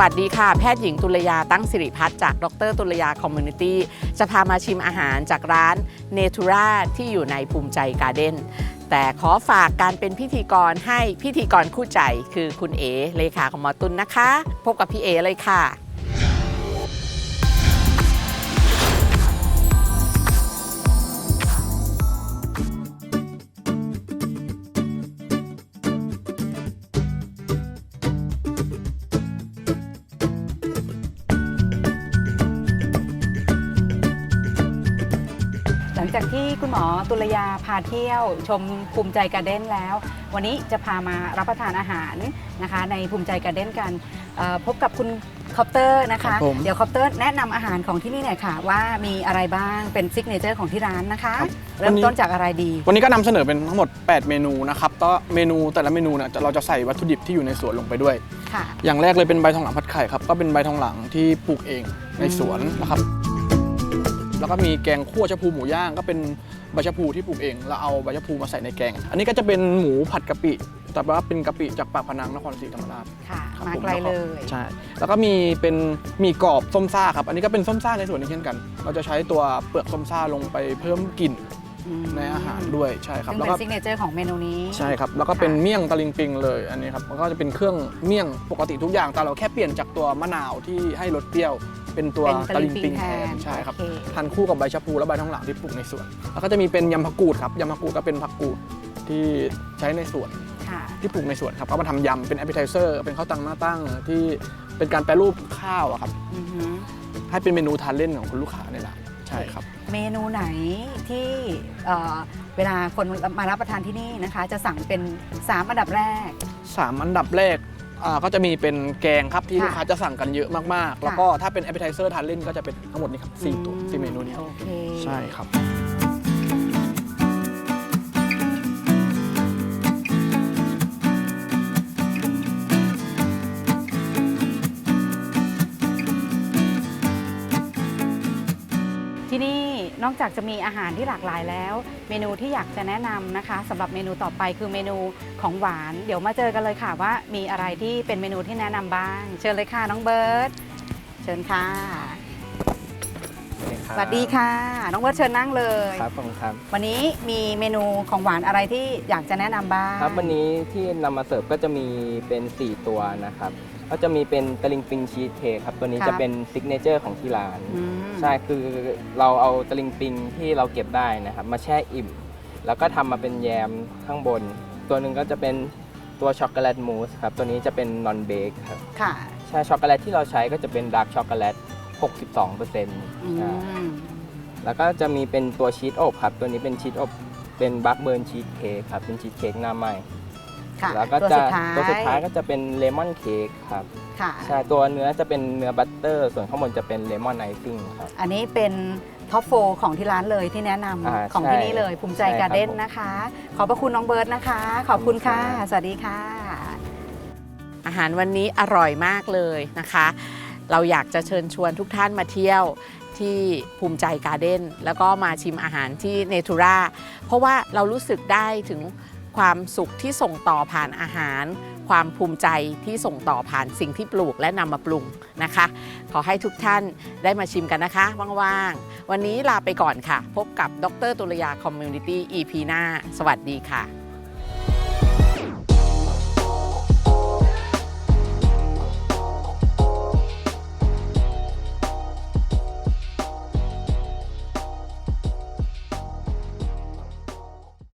วัสดีค่ะ แพทย์หญิงตุลยาตั้งสิริพัฒน์จากดรตุลยาคอมมูนิตี้จะพามาชิมอาหารจากร้านเนทูราที่อยู่ในภูมิใจการ์เด้นแต่ขอฝากการเป็นพิธีกรให้พิธีกรคู่ใจ คือคุณเอเลขาของหมอตุลนะคะ พบกับพี่เอเลยค่ะ จากที่คุณหมอตุลยาพาเที่ยว ชมภูมิใจการ์เด้นแล้ว วันนี้จะพามารับประทานอาหารนะคะ ในภูมิใจการ์เด้นกันเอ่อพบกับคุณคอปเตอร์นะครัคะบผม เดี๋ยวคอปเตอร์แนะนำอาหารของที่นี่หน่อยค่ะ ว่ามีอะไรบ้างเป็นซิกเนเจอร์ของที่ร้านนะคะครับเริ่มต้นจากอะไรดี วันนี้ก็นำเสนอเป็นทั้งหมด 8 เมนูนะครับก็เมนูแต่ละเมนูเนี่ยจะเราจะใส่วัตถุดิบที่อยู่ในสวนลงไปด้วย ค่ะ อย่างแรกเลยเป็นใบทองหลางผัดไข่ครับก็เป็นใบทองหลางที่ปลูกเองในสวนนะครับ แล้วก็มีแกงคั่วชะพูหมูย่างก็เป็นใบชะพูที่ปลูกเองแล้วเอาใบชะพูมาใส่ในแกง อันนี้ก็จะเป็นหมูผัดกะปิ แต่ว่าเป็นกะปิจากปากพนังนครศรีธรรมราช ค่ะครับมาผมไกลเลย ใช่ แล้วก็มีเป็นหมีกรอบส้มซ่าครับ อันนี้ก็เป็นส้มซ่าในสวนนี้เช่นกัน เราจะใช้ตัวเปลือกส้มซ่าลงไปเพิ่มกลิ่นอืม ในอาหารด้วยใช่ครับซึ่งแล้วเป็นก็ซิกเนเจอร์ของเมนูนี้ ใช่ครับแล้วก็เป็นค่ะ เมี่ยงตะลิงปิงเลยอันนี้ครับมันก็จะเป็นเครื่องเมี่ยงปกติทุกอย่าง แต่เราแค่เปลี่ยนจากตัวมะนาวที่ให้รสเปรี้ยว เป็นตัวเป็นตะลิงปิงแทนนใช่ครับ โอเทานคู่กับใบชะพูและใบทองหลางที่ปลูกในสวน แล้วก็จะมีเป็นยำผักกูดครับยำผักกูดก็เป็นผักกูดที่ใช้ในสวนค่ะ ที่ปลูกในสวนครับก็มาทำยำเป็น a p p e t i z e r เป็นข้าวตังหน้าตั้งที่เป็นการแปรรูปข้าวอะครับอือหือให้เป็นเมนูทานเล่นของคุณลูกค้าในร้านใช่ครับ เมนูไหนที่เอ่อเวลาคนมารับประทานที่นี่นะคะ จะสั่งเป็น3อันดับแรก สามอันดับแรกอ่าก็จะมีเป็นแกงครับที่ค่ะลูกค้าจะสั่งกันเยอะมากๆ แล้วก็ถ้าเป็น a p p e t i z e r ทานเล่นก็จะเป็นทั้งหมดนี้ครับสี่ตัวสี่เมนูนี้โอเค ใช่ครับ ที่นี่นอกจากจะมีอาหารที่หลากหลายแล้ว เมนูที่อยากจะแนะนำนะคะสำหรับเมนูต่อไปคือเมนูของหวาน เดี๋ยวมาเจอกันเลยค่ะว่ามีอะไรที่เป็นเมนูที่แนะนำบ้าง เชิญเลยค่ะน้องเบิร์ตเชิญค่ะสวัสดีค่ะ น้องเบิร์ตเชิญนั่งเลยครับผมครับ วันนี้มีเมนูของหวานอะไรที่อยากจะแนะนำบ้างครับวันนี้ที่นำมาเสิร์ฟก็จะมีเป็น 4 ตัวนะครับ ก็จะมีเป็นตะลิงปิงชีสเค้กครับตัวนี้ครับจะเป็นซิกเนเจอร์ของที่ร้าน อืม ใช่ คือเราเอาตะลิงปิงที่เราเก็บได้นะครับ มาแช่อิ่ม แล้วก็ทำมาเป็นแยมข้างบน ตัวหนึ่งก็จะเป็นตัวช็อกโกแลตมูสครับ ตัวนี้จะเป็นนอนเบ e ครับ ค่ะ ใช่ ช็อกโกแลตที่เราใช้ก็จะเป็นดาร์กช็อกโกแลต 62%เอืม แล้วก็จะมีเป็นตัวชีสอบครับ ตัวนี้เป็นชีสอบ เป็นบัคเบิร์นชีสเค้กครับ เป็นชีสเค้กหน้าไหม ค่ะแล้วก็ตัวจะสุดท้ายตัวสุดท้ายก็จะเป็นเลมอนเค้กครับค่ะ ใช่ตัวเนื้อจะเป็นเนื้อบัตเตอร์ ส่วนข้างบนจะเป็นเลมอนไอซิ่งครับ อันนี้เป็นท็อปโฟของที่ร้านเลยที่แนะนำอ่าของใช่ที่นี่เลยภูมิใจใช่ครับการ์เด้นผมนะคะ ขอบพระคุณน้องเบิร์ตนะคะ ขอบคุณค่ะ ขอบคุณครับ สวัสดีค่ะ อาหารวันนี้อร่อยมากเลยนะคะ เราอยากจะเชิญชวนทุกท่านมาเที่ยวที่ภูมิใจการ์เด้นแล้วก็มาชิมอาหารที่เนทูราเพราะว่าเรารู้สึกได้ถึง ความสุขที่ส่งต่อผ่านอาหาร ความภูมิใจที่ส่งต่อผ่านสิ่งที่ปลูกและนำมาปรุงนะคะ ขอให้ทุกท่านได้มาชิมกันนะคะ ว่างๆ วันนี้ลาไปก่อนค่ะ พบกับดรตุลยาคอมมูนิตี้ EP หน้า สวัสดีค่ะ